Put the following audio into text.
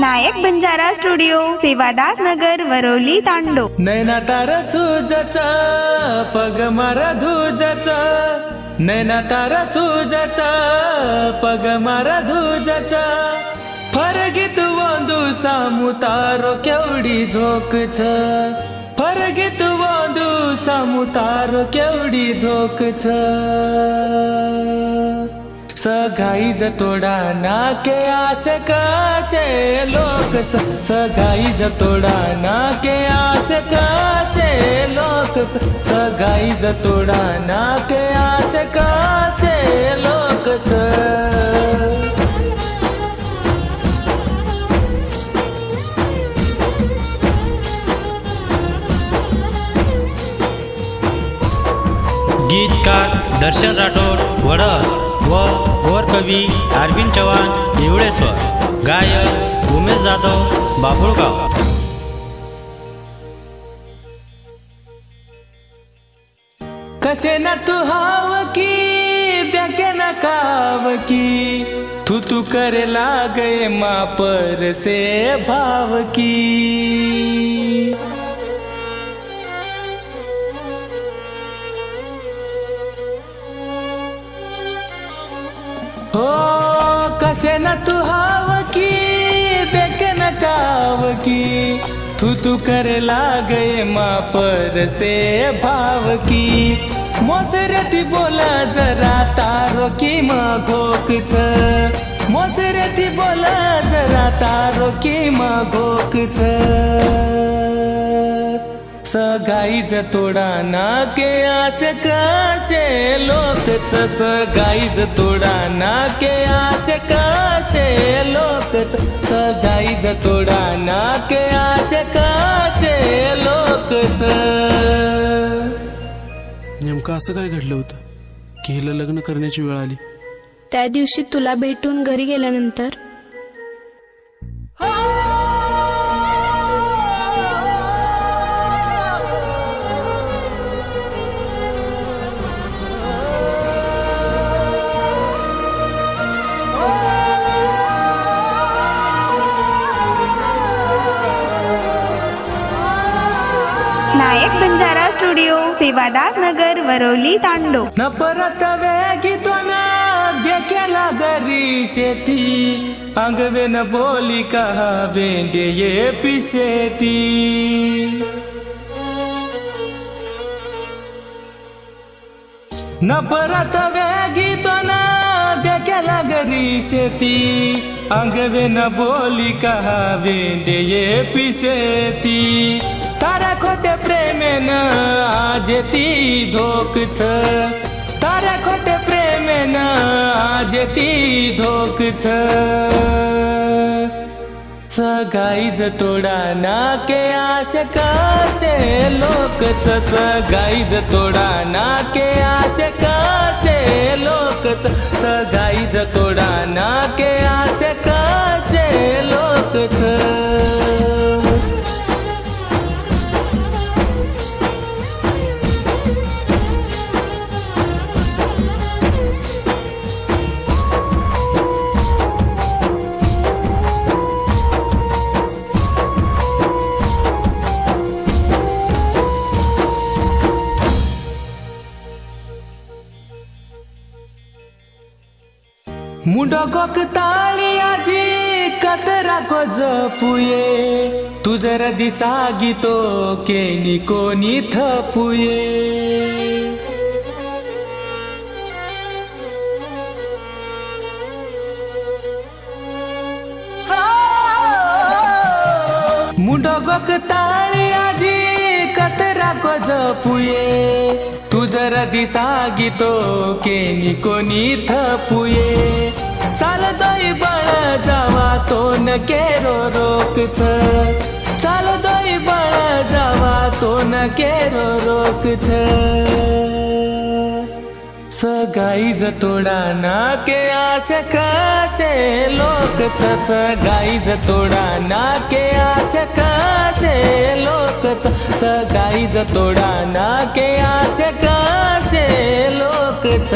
नायक Banjara studio Sevadas नगर वरवली तांडो. नैना तार पग मारा धुजचा. नैना तार पग मारा धुजचा. फरगीत वंदू सामू तारो केवडी झोक छ. फरगीत वंदू सामू तारो केवडी झोक छ. सगाई तोडा नाके आसे कसे लोक सगाई तोडा नाके आसे कसे लोक सगाई तोडा नाके आसे कसे लोकच गीतकार दर्शन राठोड वडद. व गोरकवी अरविंद चव्हाण येवळेश्वर गायक उमेश जाधव बाभुळगाव. कसे ना तू हाव की देखे न काव की तू तू करे लागे मा पर से भाव की. हो कसे न तू हाव की देखे न काव की तू तू करे लागे मा पर से भाव की. मोसरती बोला जरा तारो की मघोक छ मोसरती बोला जरा तारो की मघोक सगाई तोडा नाके आसे काशे लोकच सगाई तोडा नाके आसे काशे लोकच सगाई तोडा नाके आसे काशे लोकच नेमकं असं काय घडलं होतं? की हिला लग्न करण्याची वेळ आली? त्या दिवशी तुला भेटून घरी गेल्यानंतर नायक बंजारा स्टुडिओ सेवादास नगर वरवली तांडो. न परत वेगितो ना केला गरी शेती. अंगवे न बोली कहा बेंडे ये पिसेती न परत वेगितो ना केला गरी शेती. अंगवे न बोली कहा बेंडे ये पिसेती खोटे प्रेमेन आज ती धोक छ तारा खोटे प्रेमेन आज ती धोक छ सगाईज तोडा नाके आशे कासे लोकच. सगाईज तोडा नाके आशे कासे लोकच. सगाईज तोडा नाके आशे कासे लोकच. मुंडकोक ताळी आजी कतरा को जपुये. तुझर दिसा गीतो केनी कोणी थपुये. मुंडकोक ताळी आजी कतरा को जपुये तू जर दिसा गीतो केनी कोणी थपुये चाल जाई बळ जावा तो न केरो रोकच. चाल जाई बळ जावा ना के केरो कसे सगाईज तस नाके आसे ना के सगाईज कसे लोक तस कासे लोकच सगाईज के नाके कसे लोक लोकच